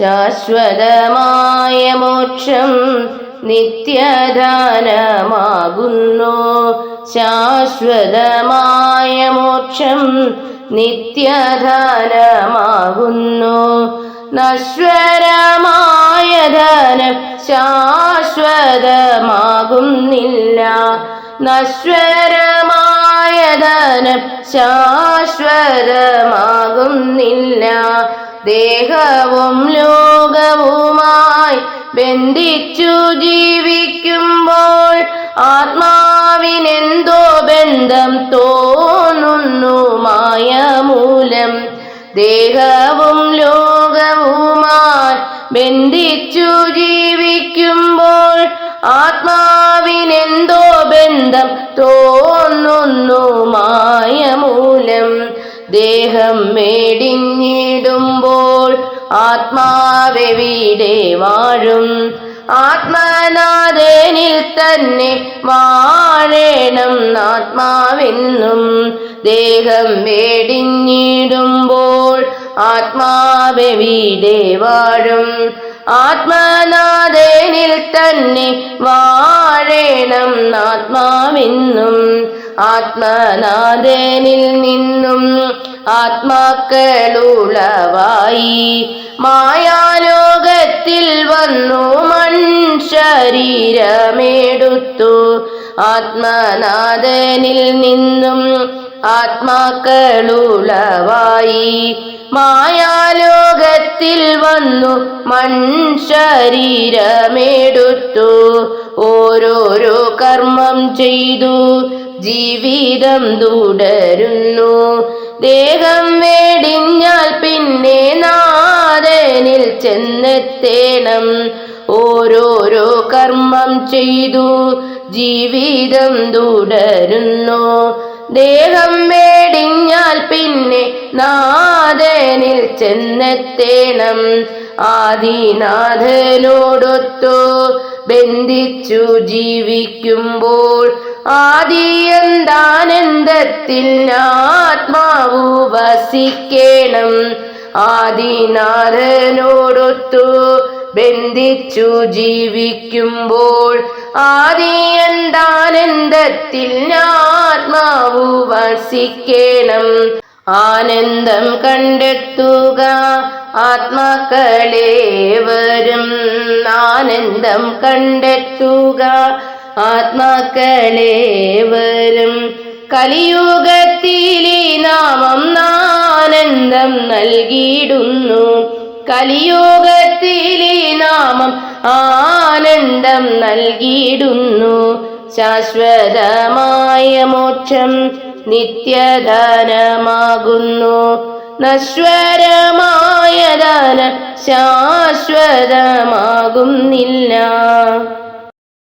ശാശ്വതമായ മോക്ഷം നിത്യദാനമാകുന്നു. ശാശ്വതമായ മോക്ഷം നിത്യദാനമാകുന്നു. നശ്വരമായ ധനം ശാശ്വതമാകുന്നില്ല. നശ്വരമായ ധനം ശാശ്വതമാകുന്നില്ല. ദേഹവും ലോകവുമായി ബന്ധിച്ചു ജീവിക്കുമ്പോൾ ആത്മാവിനെന്തോ ബന്ധം തോന്നുന്നു മായ മൂലം ദേഹവും ലോകവുമായി ബന്ധിച്ചു ജീവിക്കുമ്പോൾ ആത്മാവിനെന്തോ ബന്ധം തോന്നുന്നു മായ മൂലം ദേഹം മേടിഞ്ഞിടുമ്പോൾ ആത്മാവെവിടെ വാഴും. ആത്മനാഥനിൽ തന്നെ വാഴണം ആത്മാവെന്നും. ദേഹം മേടിഞ്ഞിടുമ്പോൾ ആത്മാവെവിടെ വാഴും. ആത്മനാഥനിൽ തന്നെ വാഴണം ആത്മാവെന്നും. ആത്മനാഥനിൽ നിന്നും ആത്മാക്കളുളവായി മായാലോകത്തിൽ വന്നു മൺ ശരീരമെടുത്തു ആത്മനാഥനിൽ നിന്നും ആത്മാക്കളുളവായി മായാലോകത്തിൽ വന്നു മൺ ശരീരമെടുത്തു ഓരോരോ കർമ്മം ചെയ്തു ജീവിതം തുടരുന്നു. ദേഹം വേടിഞ്ഞാൽ പിന്നെ നാദനിൽ ചെന്നെത്തേണം. ഓരോരോ കർമ്മം ചെയ്തു ജീവിതം തുടരുന്നു. ദേഹം വേടിഞ്ഞാൽ പിന്നെ നാദനിൽ ചെന്നെത്തേണം. ആദിനാഥനോടൊത്തു ബന്ധിച്ചു ജീവിക്കുമ്പോൾ ആദിയന്താനന്ദത്തിൽ ആത്മാവു വസിക്കണം. ആദിനാഥനോടൊത്തു ബന്ധിച്ചു ജീവിക്കുമ്പോൾ ആദിയന്താനന്ദത്തിൽ ആത്മാവു വസിക്കണം. ആനന്ദം കണ്ടെത്തുക ആത്മാക്കളേവരും. ആനന്ദം കണ്ടെത്തുക ആത്മാക്കളെ വരും. കലിയുഗത്തിലെ നാമം ആനന്ദം നൽകിയിടുന്നു. കലിയുഗത്തിലെ നാമം ആനന്ദം നൽകിയിടുന്നു. ശാശ്വതമായ മോക്ഷം നിത്യദാനമാകുന്നു. നശ്വരമായ ദാനം ശാശ്വതമാകുന്നില്ല.